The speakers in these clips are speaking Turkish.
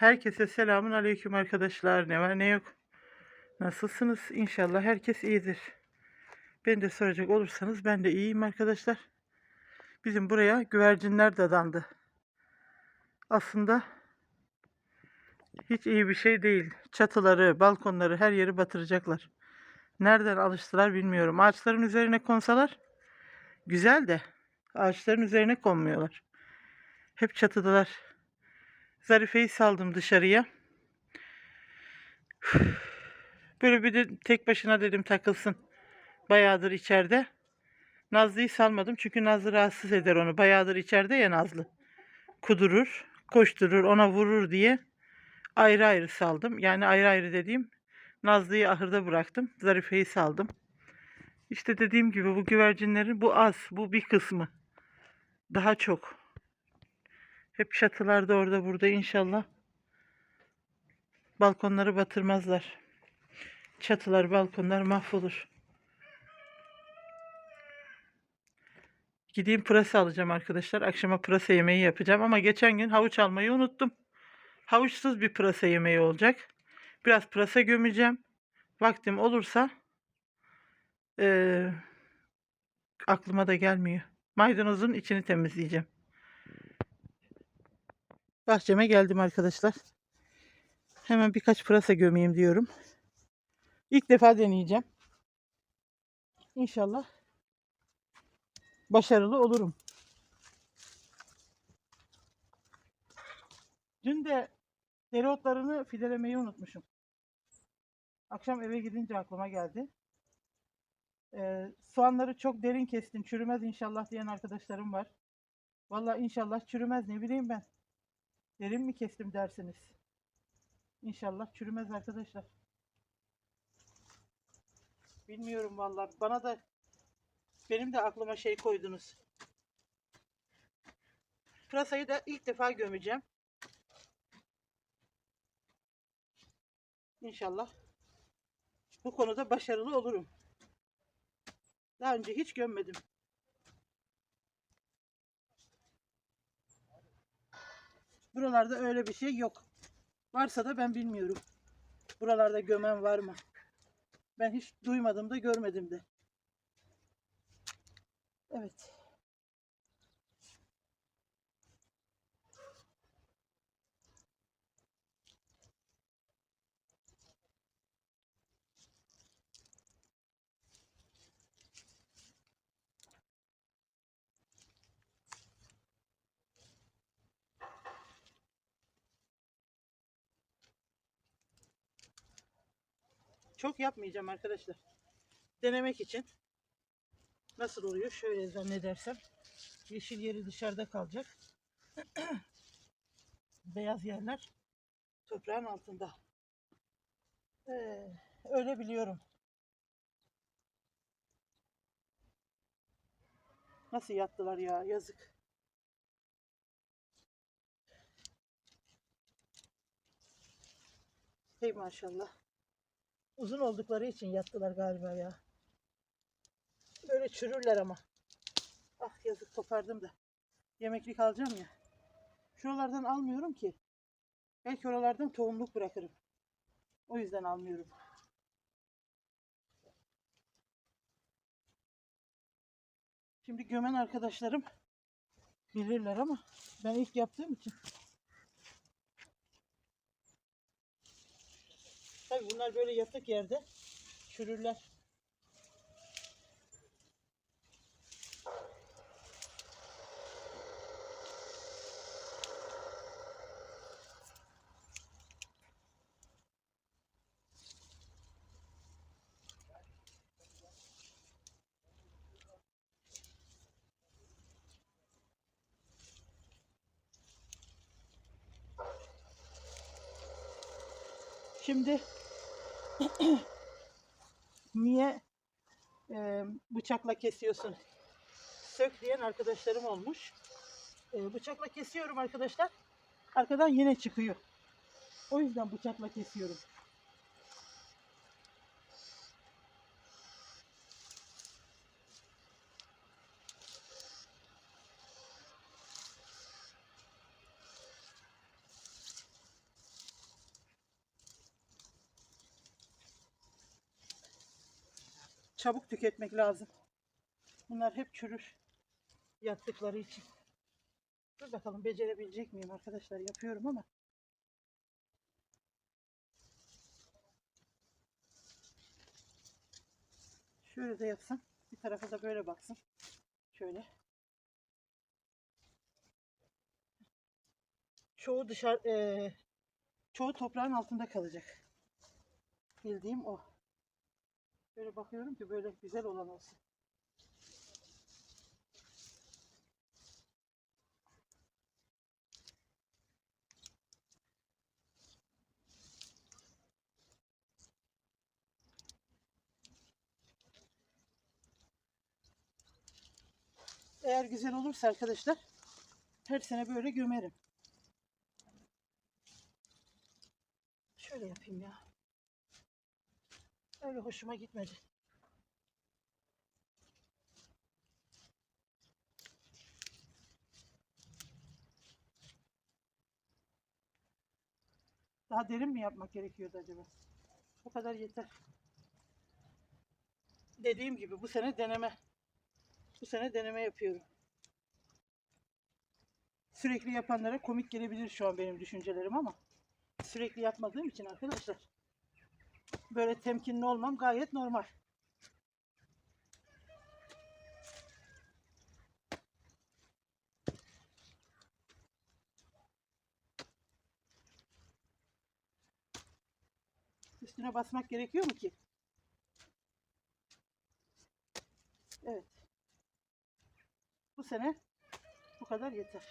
Herkese selamun aleyküm arkadaşlar. Ne var ne yok. Nasılsınız? İnşallah herkes iyidir. Ben de soracak olursanız ben de iyiyim arkadaşlar. Bizim buraya güvercinler dadandı. Aslında hiç iyi bir şey değil. Çatıları, balkonları her yeri batıracaklar. Nereden alıştılar bilmiyorum. Ağaçların üzerine konsalar güzel de ağaçların üzerine konmuyorlar. Hep çatıdalar. Zarife'yi saldım dışarıya. Böyle bir de tek başına dedim takılsın. Bayağıdır içeride. Nazlı'yı salmadım çünkü Nazlı rahatsız eder onu. Bayağıdır içeride ya Nazlı. Kudurur, koşturur, ona vurur diye ayrı ayrı saldım. Yani ayrı ayrı dediğim Nazlı'yı ahırda bıraktım. Zarife'yi saldım. İşte dediğim gibi bu güvercinlerin bu az, bu bir kısmı. Daha çok. Hep çatılarda orada burada inşallah. Balkonları batırmazlar. Çatılar, balkonlar mahvolur. Gideyim pırasa alacağım arkadaşlar. Akşama pırasa yemeği yapacağım ama geçen gün havuç almayı unuttum. Havuçsuz bir pırasa yemeği olacak. Biraz pırasa gömeceğim. Vaktim olursa eee, aklıma da gelmiyor. Maydanozun içini temizleyeceğim. Bahçeme geldim arkadaşlar. Hemen birkaç pırasa gömeyim diyorum. İlk defa deneyeceğim. İnşallah başarılı olurum. Dün de dereotlarını fidelemeyi unutmuşum. Akşam eve gidince aklıma geldi. Ee, soğanları çok derin kestim. Çürümez inşallah diyen arkadaşlarım var. Vallahi inşallah çürümez ne bileyim ben. Derin mi kestim dersiniz. İnşallah çürümez arkadaşlar. Bilmiyorum vallahi. Bana da benim de aklıma şey koydunuz. Pırasayı da ilk defa gömeceğim. İnşallah bu konuda başarılı olurum. Daha önce hiç gömmedim. Buralarda öyle bir şey yok. Varsa da ben bilmiyorum. Buralarda gömen var mı? Ben hiç duymadım da görmedim de. Evet. Çok yapmayacağım arkadaşlar. Denemek için. Nasıl oluyor? Şöyle zannedersem. Yeşil yeri dışarıda kalacak. Beyaz yerler toprağın altında. Ee, öyle biliyorum. Nasıl yattılar ya yazık. Hey maşallah. Uzun oldukları için yattılar galiba ya. Böyle çürürler ama. Ah yazık kopardım da. Yemeklik alacağım ya. Şuralardan almıyorum ki. Belki oralardan tohumluk bırakırım. O yüzden almıyorum. Şimdi gömen arkadaşlarım bilirler ama ben ilk yaptığım için. Tabii bunlar böyle yatık yerde çürürler. Şimdi niye e, bıçakla kesiyorsun? Sök diyen arkadaşlarım olmuş. E, bıçakla kesiyorum arkadaşlar. Arkadan yine çıkıyor. O yüzden bıçakla kesiyorum. Çabuk tüketmek lazım. Bunlar hep çürür yattıkları için. Dur bakalım becerebilecek miyim arkadaşlar yapıyorum ama. Şöyle de yapsam bir tarafa da böyle baksın. Şöyle. Çoğu dışarı eee, çoğu toprağın altında kalacak. Bildiğim o. Böyle bakıyorum ki böyle güzel olan olsun. Eğer güzel olursa arkadaşlar her sene böyle gömerim. Şöyle yapayım ya. Öyle hoşuma gitmedi. Daha derin mi yapmak gerekiyordu acaba? Bu kadar yeter. Dediğim gibi bu sene deneme. Bu sene deneme yapıyorum. Sürekli yapanlara komik gelebilir şu an benim düşüncelerim ama sürekli yapmadığım için arkadaşlar böyle temkinli olmam gayet normal. Üstüne basmak gerekiyor mu ki? Evet. Bu sene bu kadar yeter.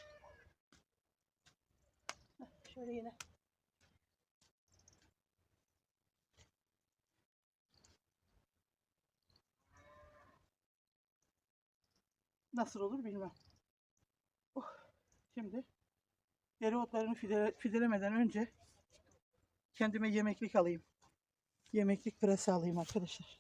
Heh, Şöyle yine. Nasıl olur bilmem. Oh, şimdi dereotlarını fidele, fidelemeden önce kendime yemeklik alayım. Yemeklik pırasa alayım arkadaşlar.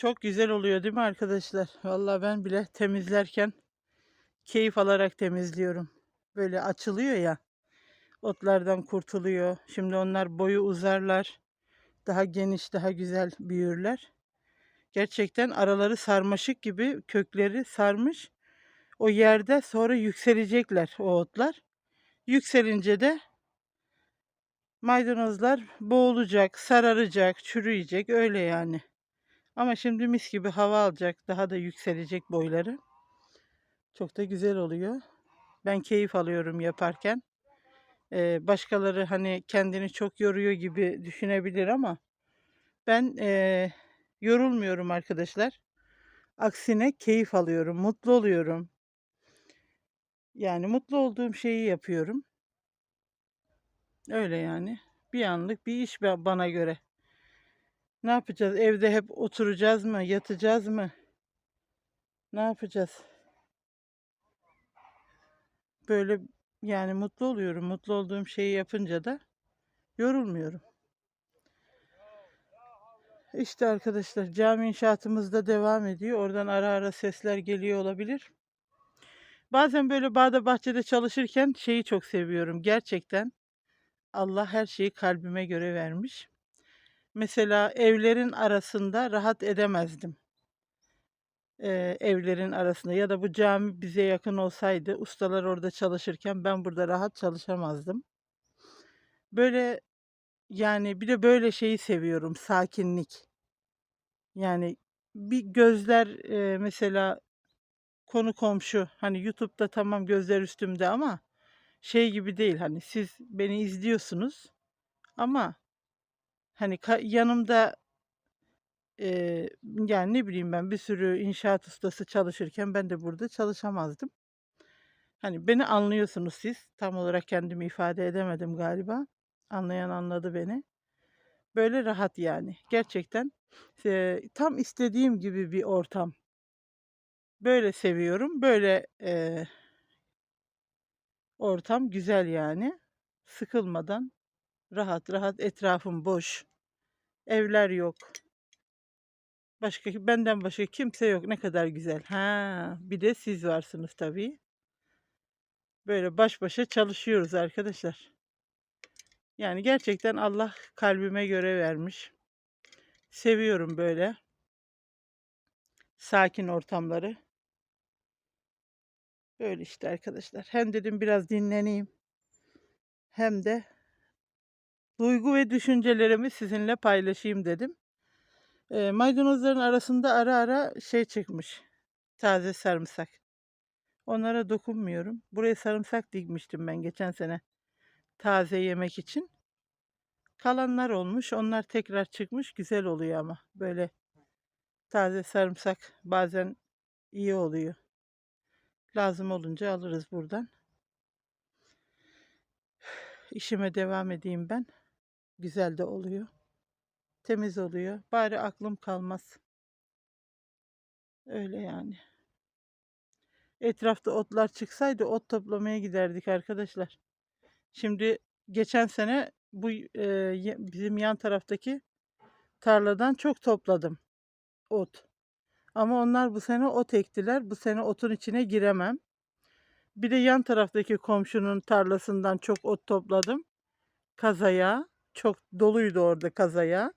Çok güzel oluyor değil mi arkadaşlar? Vallahi ben bile temizlerken keyif alarak temizliyorum. Böyle açılıyor ya. Otlardan kurtuluyor. Şimdi onlar boyu uzarlar. Daha geniş, daha güzel büyürler. Gerçekten araları sarmaşık gibi kökleri sarmış. O yerde sonra yükselecekler o otlar. Yükselince de maydanozlar boğulacak, sararacak, çürüyecek öyle yani. Ama şimdi mis gibi hava alacak, daha da yükselecek boyları. Çok da güzel oluyor. Ben keyif alıyorum yaparken. Ee, başkaları hani kendini çok yoruyor gibi düşünebilir ama ben eee, yorulmuyorum arkadaşlar. Aksine keyif alıyorum, mutlu oluyorum. Yani mutlu olduğum şeyi yapıyorum. Öyle yani. Bir anlık bir iş ba- bana göre. Ne yapacağız? Evde hep oturacağız mı? Yatacağız mı? Ne yapacağız? Böyle yani mutlu oluyorum. Mutlu olduğum şeyi yapınca da yorulmuyorum. İşte arkadaşlar cami inşaatımız da devam ediyor. Oradan ara ara sesler geliyor olabilir. Bazen böyle bağda bahçede çalışırken şeyi çok seviyorum. Gerçekten Allah her şeyi kalbime göre vermiş. Mesela evlerin arasında rahat edemezdim. Ee, evlerin arasında ya da bu cami bize yakın olsaydı ustalar orada çalışırken ben burada rahat çalışamazdım. Böyle yani bir de böyle şeyi seviyorum sakinlik. Yani bir gözler e, mesela konu komşu hani YouTube'da tamam gözler üstümde ama şey gibi değil hani siz beni izliyorsunuz ama hani yanımda e, yani ne bileyim ben bir sürü inşaat ustası çalışırken ben de burada çalışamazdım. Hani beni anlıyorsunuz siz. Tam olarak kendimi ifade edemedim galiba. Anlayan anladı beni. Böyle rahat yani. Gerçekten e, tam istediğim gibi bir ortam. Böyle seviyorum. Böyle e, ortam güzel yani. Sıkılmadan rahat rahat etrafım boş. Evler yok. Başka benden başka kimse yok. Ne kadar güzel. Ha, bir de siz varsınız tabii. Böyle baş başa çalışıyoruz arkadaşlar. Yani gerçekten Allah kalbime göre vermiş. Seviyorum böyle sakin ortamları. Böyle işte arkadaşlar. Hem dedim biraz dinleneyim. Hem de duygu ve düşüncelerimi sizinle paylaşayım dedim. E, maydanozların arasında ara ara şey çıkmış. Taze sarımsak. Onlara dokunmuyorum. Buraya sarımsak dikmiştim ben geçen sene. Taze yemek için. Kalanlar olmuş. Onlar tekrar çıkmış. Güzel oluyor ama. Böyle taze sarımsak bazen iyi oluyor. Lazım olunca alırız buradan. İşime devam edeyim ben. Güzel de oluyor. Temiz oluyor. Bari aklım kalmaz. Öyle yani. Etrafta otlar çıksaydı ot toplamaya giderdik arkadaşlar. Şimdi geçen sene bu e, bizim yan taraftaki tarladan çok topladım ot. Ama onlar bu sene ot ektiler. Bu sene otun içine giremem. Bir de yan taraftaki komşunun tarlasından çok ot topladım. Kazaya. Çok doluydu orada kazaya.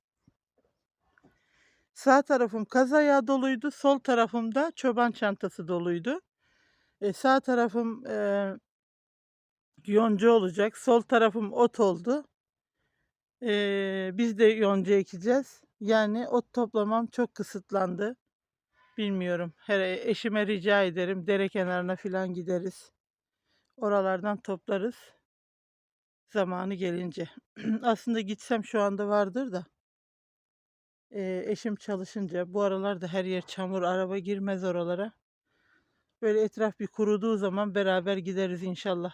Sağ tarafım kazaya doluydu. Sol tarafımda çoban çantası doluydu. E, sağ tarafım e, yonca olacak. Sol tarafım ot oldu. E, biz de yonca ekeceğiz. Yani ot toplamam çok kısıtlandı. Bilmiyorum. Her eşime rica ederim. Dere kenarına falan gideriz. Oralardan toplarız. Zamanı gelince. Aslında gitsem şu anda vardır da. E, eşim çalışınca bu aralarda her yer çamur. Araba girmez oralara. Böyle etraf bir kuruduğu zaman beraber gideriz inşallah.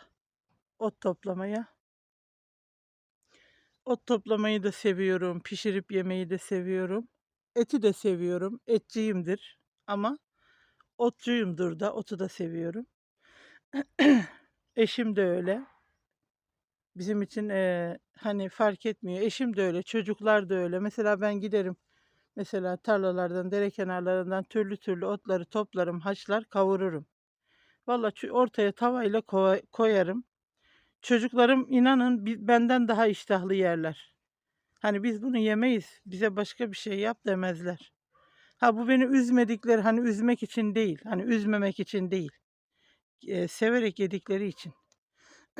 Ot toplamaya. Ot toplamayı da seviyorum. Pişirip yemeyi de seviyorum. Eti de seviyorum. Etçiyimdir. Ama otçuyumdur da. Otu da seviyorum. Eşim de öyle. Bizim için e, hani fark etmiyor. Eşim de öyle. Çocuklar da öyle. Mesela ben giderim. Mesela tarlalardan, dere kenarlarından türlü türlü otları toplarım, haşlar, kavururum. Vallahi çü- ortaya tavayla koyarım. Çocuklarım inanın benden daha iştahlı yerler. Hani biz bunu yemeyiz, bize başka bir şey yap demezler. Ha bu beni üzmedikleri, hani üzmek için değil, hani üzmemek için değil. Eee, severek yedikleri için.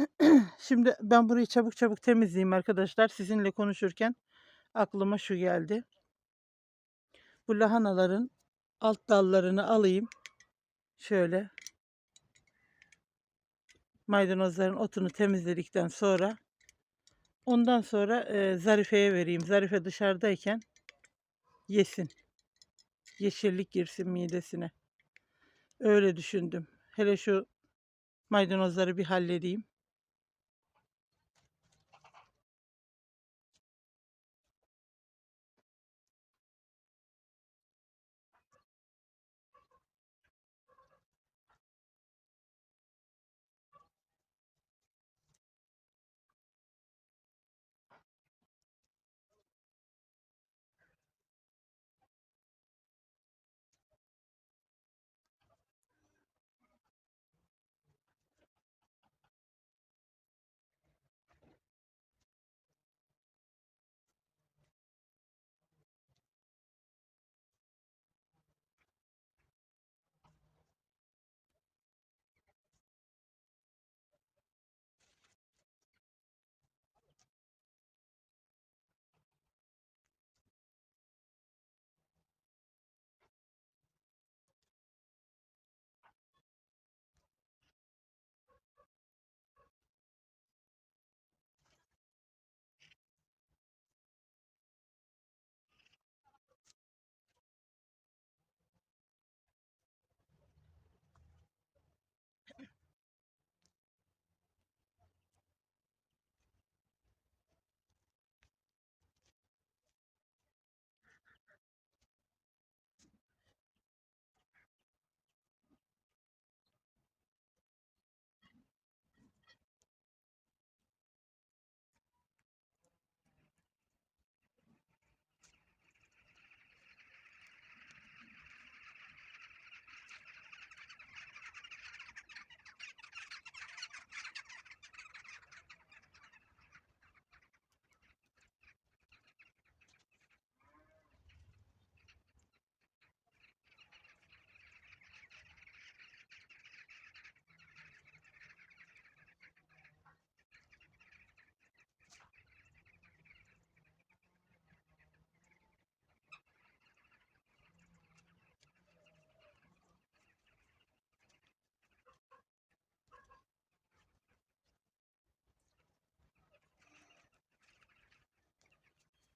Şimdi ben burayı çabuk çabuk temizleyeyim arkadaşlar. Sizinle konuşurken aklıma şu geldi. Bu lahanaların alt dallarını alayım. Şöyle. Maydanozların otunu temizledikten sonra ondan sonra eee, Zarife'ye vereyim. Zarife dışarıdayken yesin. Yeşillik girsin midesine. Öyle düşündüm. Hele şu maydanozları bir halledeyim.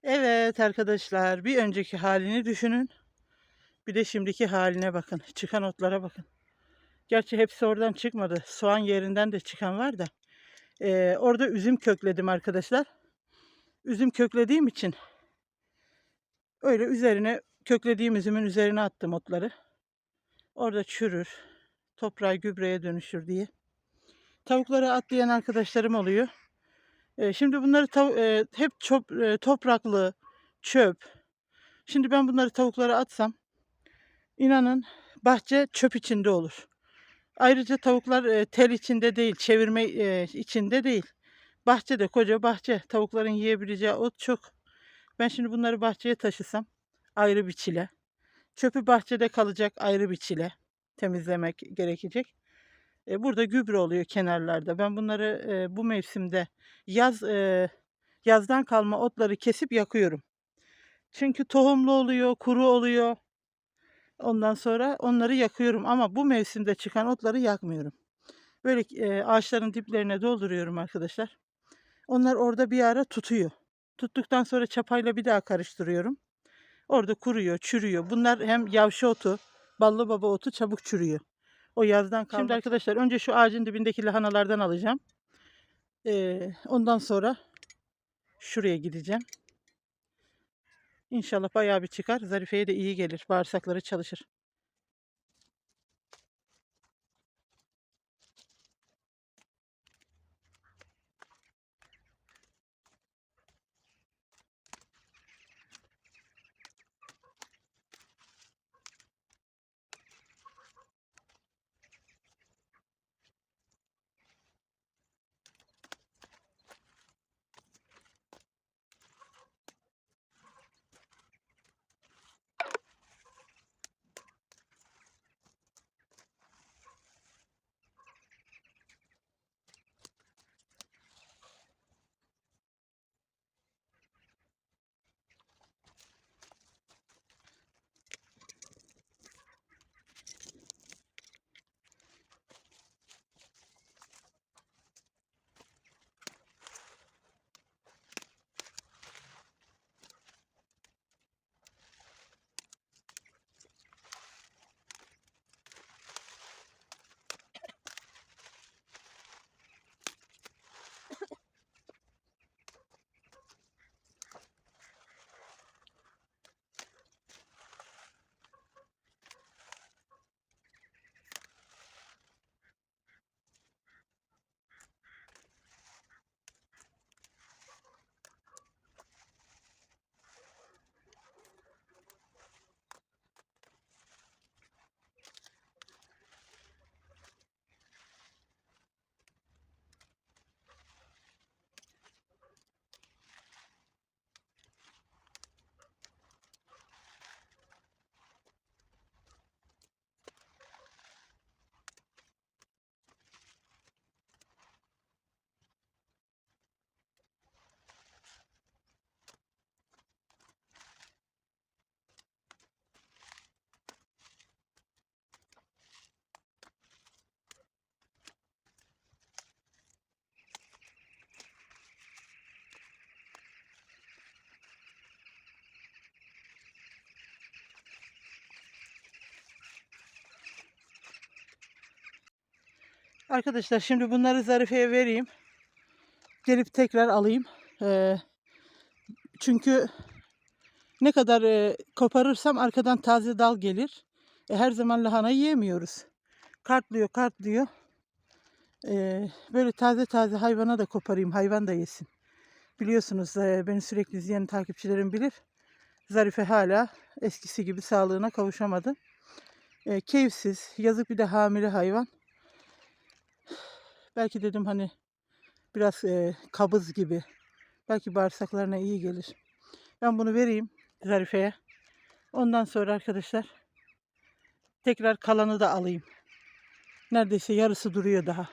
Evet arkadaşlar bir önceki halini düşünün. Bir de şimdiki haline bakın. Çıkan otlara bakın. Gerçi hepsi oradan çıkmadı. Soğan yerinden de çıkan var da. Ee, orada üzüm kökledim arkadaşlar. Üzüm köklediğim için öyle üzerine köklediğim üzümün üzerine attım otları. Orada çürür. Toprağı gübreye dönüşür diye. Tavuklara atlayan arkadaşlarım oluyor. Şimdi bunları e, hep e, topraklı, çöp. Şimdi ben bunları tavuklara atsam inanın bahçe çöp içinde olur. Ayrıca tavuklar tel içinde değil, çevirme içinde değil. Bahçede koca bahçe. Tavukların yiyebileceği ot çok. Ben şimdi bunları bahçeye taşısam ayrı bir çile. Çöpü bahçede kalacak ayrı bir çile. Temizlemek gerekecek. E, burada gübre oluyor kenarlarda. Ben bunları e, bu mevsimde yaz e, yazdan kalma otları kesip yakıyorum. Çünkü tohumlu oluyor, kuru oluyor. Ondan sonra onları yakıyorum ama bu mevsimde çıkan otları yakmıyorum. Böyle e, ağaçların diplerine dolduruyorum arkadaşlar. Onlar orada bir ara tutuyor. Tuttuktan sonra çapayla bir daha karıştırıyorum. Orada kuruyor, çürüyor. Bunlar hem yavşı otu, ballı baba otu çabuk çürüyor. O yazdan kalmak. Şimdi arkadaşlar önce şu ağacın dibindeki lahanalardan alacağım. Ee, ondan sonra şuraya gideceğim. İnşallah bayağı bir çıkar. Zarife'ye de iyi gelir. Bağırsakları çalışır. Arkadaşlar şimdi bunları Zarife'ye vereyim. Gelip tekrar alayım. Ee, çünkü ne kadar e, koparırsam arkadan taze dal gelir. E, her zaman lahana yiyemiyoruz. Kartlıyor, kartlıyor. Ee, böyle taze taze hayvana da koparayım, hayvan da yesin. Biliyorsunuz e, beni sürekli izleyen takipçilerim bilir. Zarife hala eskisi gibi sağlığına kavuşamadı. E, keyifsiz, yazık bir de hamile hayvan. Belki dedim hani biraz e, kabız gibi. Belki bağırsaklarına iyi gelir. Ben bunu vereyim Zarife'ye. Ondan sonra arkadaşlar tekrar kalanı da alayım. Neredeyse yarısı duruyor daha.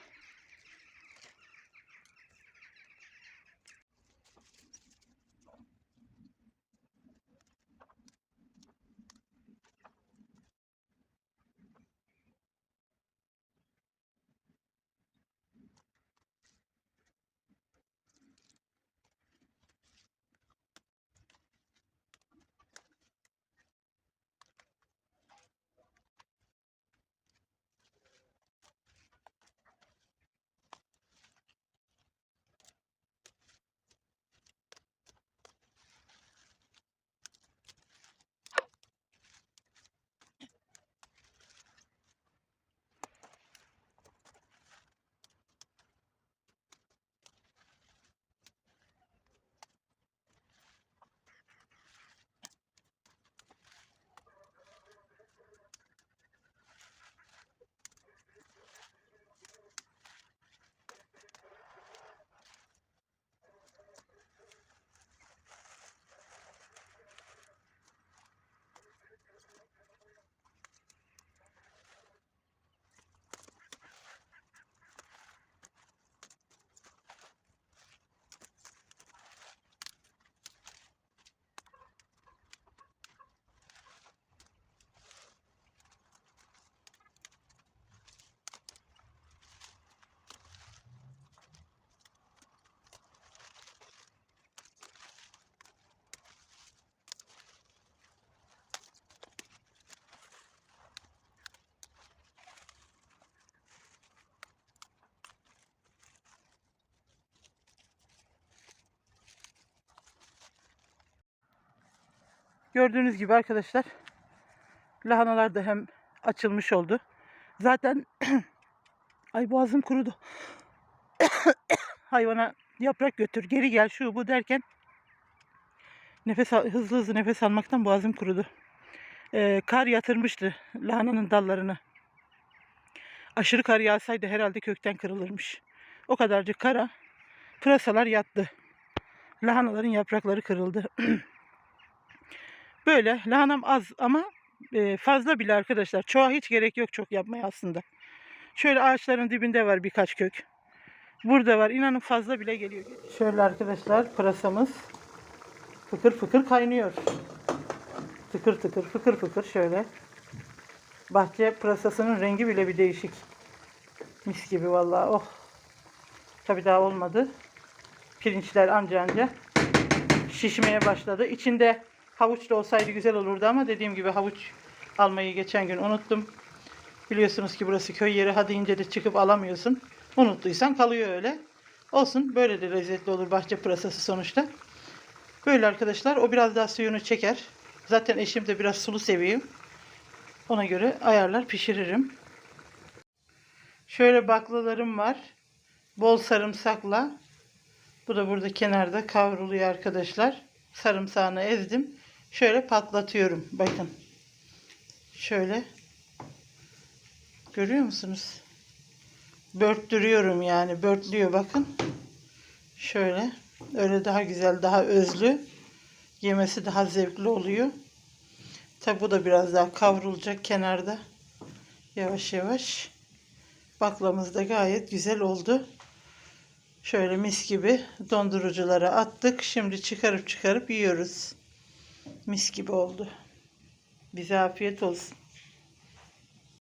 Gördüğünüz gibi arkadaşlar lahanalar da hem açılmış oldu. Zaten ay boğazım kurudu. Hayvana yaprak götür geri gel şu bu derken nefes hızlı hızlı nefes almaktan boğazım kurudu. Ee, kar yatırmıştı lahananın dallarını. Aşırı kar yağsaydı herhalde kökten kırılırmış. O kadarcık kara pırasalar yattı. Lahanaların yaprakları kırıldı. Böyle lahanam az ama fazla bile arkadaşlar. Çoğa hiç gerek yok çok yapmaya aslında. Şöyle ağaçların dibinde var birkaç kök. Burada var. İnanın fazla bile geliyor. Şöyle arkadaşlar pırasamız fıkır fıkır kaynıyor. Tıkır tıkır fıkır fıkır şöyle. Bahçe pırasasının rengi bile bir değişik. Mis gibi vallahi oh. Tabii daha olmadı. Pirinçler anca anca şişmeye başladı. İçinde havuç olsaydı güzel olurdu ama dediğim gibi havuç almayı geçen gün unuttum. Biliyorsunuz ki burası köy yeri. Hadi ince de çıkıp alamıyorsun. Unuttuysan kalıyor öyle. Olsun. Böyle de lezzetli olur bahçe pırasası sonuçta. Böyle arkadaşlar. O biraz daha suyunu çeker. Zaten eşim de biraz sulu seviyor. Ona göre ayarlar pişiririm. Şöyle baklalarım var. Bol sarımsakla. Bu da burada kenarda kavruluyor arkadaşlar. Sarımsağını ezdim. Şöyle patlatıyorum. Bakın. Şöyle. Görüyor musunuz? Börttürüyorum yani. Börtlüyor bakın. Şöyle. Öyle daha güzel, daha özlü. Yemesi daha zevkli oluyor. Tabi bu da biraz daha kavrulacak kenarda. Yavaş yavaş. Baklamız da gayet güzel oldu. Şöyle mis gibi donduruculara attık. Şimdi çıkarıp çıkarıp yiyoruz. Mis gibi oldu. Bize afiyet olsun.